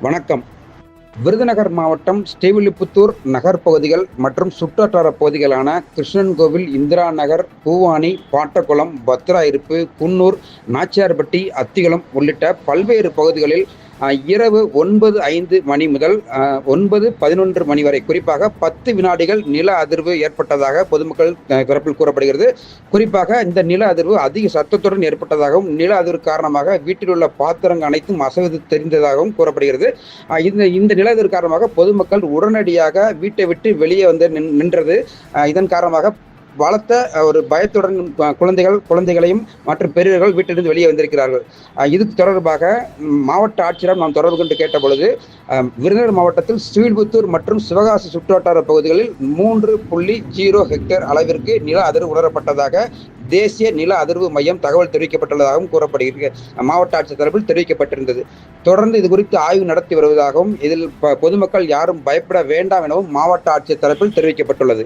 வணக்கம். விருதுநகர் மாவட்டம் ஸ்ரீவில்லிபுத்தூர் நகர் பகுதிகள் மற்றும் சுற்றுவட்டார பகுதிகளான கிருஷ்ணன்கோவில் இந்திரா நகர் பூவானி பாட்டக்குளம் பத்ராயிருப்பு குன்னூர் நாச்சியார்பட்டி அத்திகுளம் உள்ளிட்ட பல்வேறு பகுதிகளில் இரவு ஒன்பது ஐந்து மணி முதல் ஒன்பது பதினொன்று மணி வரை குறிப்பாக பத்து வினாடிகள் நில அதிர்வு ஏற்பட்டதாக பொதுமக்கள் தரப்பில் கூறப்படுகிறது. குறிப்பாக இந்த நில அதிர்வு அதிக சத்தத்துடன் ஏற்பட்டதாகவும் நில அதிர்வு காரணமாக வீட்டில் உள்ள பாத்திரங்கள் அனைத்தும் அசைவது தெரிந்ததாகவும் கூறப்படுகிறது. இந்த இந்த நில அதிர்வு காரணமாக பொதுமக்கள் உடனடியாக வீட்டை விட்டு வெளியே வந்து நின்- நின்றது. இதன் காரணமாக பலத்த ஒரு பயத்துடன் குழந்தைகள் குழந்தைகளையும் மற்றும் பெரியவர்கள் வீட்டிலிருந்து வெளியே வந்திருக்கிறார்கள். இது தொடர்பாக மாவட்ட ஆட்சியரிடம் நாம் தொடர்பு கொண்டு கேட்ட பொழுது விருதுநகர் மாவட்டத்தில் ஸ்ரீவில்புத்தூர் மற்றும் சிவகாசி சுற்றுவட்டார பகுதிகளில் மூன்று புள்ளி ஜீரோ ஹெக்டேர் அளவிற்கு நில அதிர்வு உணரப்பட்டதாக தேசிய நில அதிர்வு மையம் தகவல் தெரிவிக்கப்பட்டுள்ளதாகவும் கூறப்படுகிறது. மாவட்ட ஆட்சியர் தரப்பில் தெரிவிக்கப்பட்டிருந்தது. தொடர்ந்து இது குறித்து ஆய்வு நடத்தி வருவதாகவும் இதில் பொதுமக்கள் யாரும் பயப்பட வேண்டாம் எனவும் மாவட்ட ஆட்சியர் தரப்பில் தெரிவிக்கப்பட்டுள்ளது.